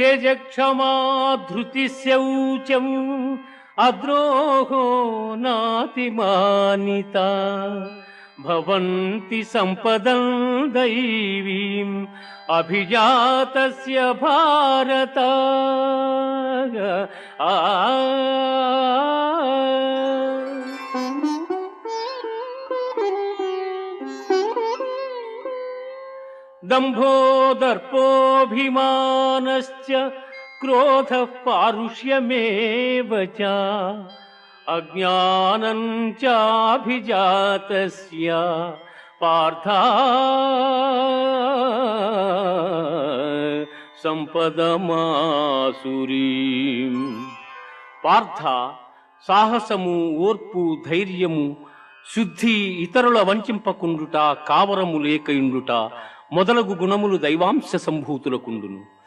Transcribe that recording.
क्षमा धृतिशौचम् अद्रोहो नातिमानिता। भवन्ति सम्पदम् दैवीम् अभिजातस्य भारत आ दम्भो दर्पोऽभिमानश्च क्रोधः पारुष्यमेव च अज्ञानं चाभिजातस्य पार्था సంపదమాసురీం పార్థ సాహసము ఓర్పు ధైర్యము శుద్ధి ఇతరుల వంచింపకుండుట కావరము లేకయుండుట మొదలగు గుణములు దైవాంశ సంభూతులకుండును.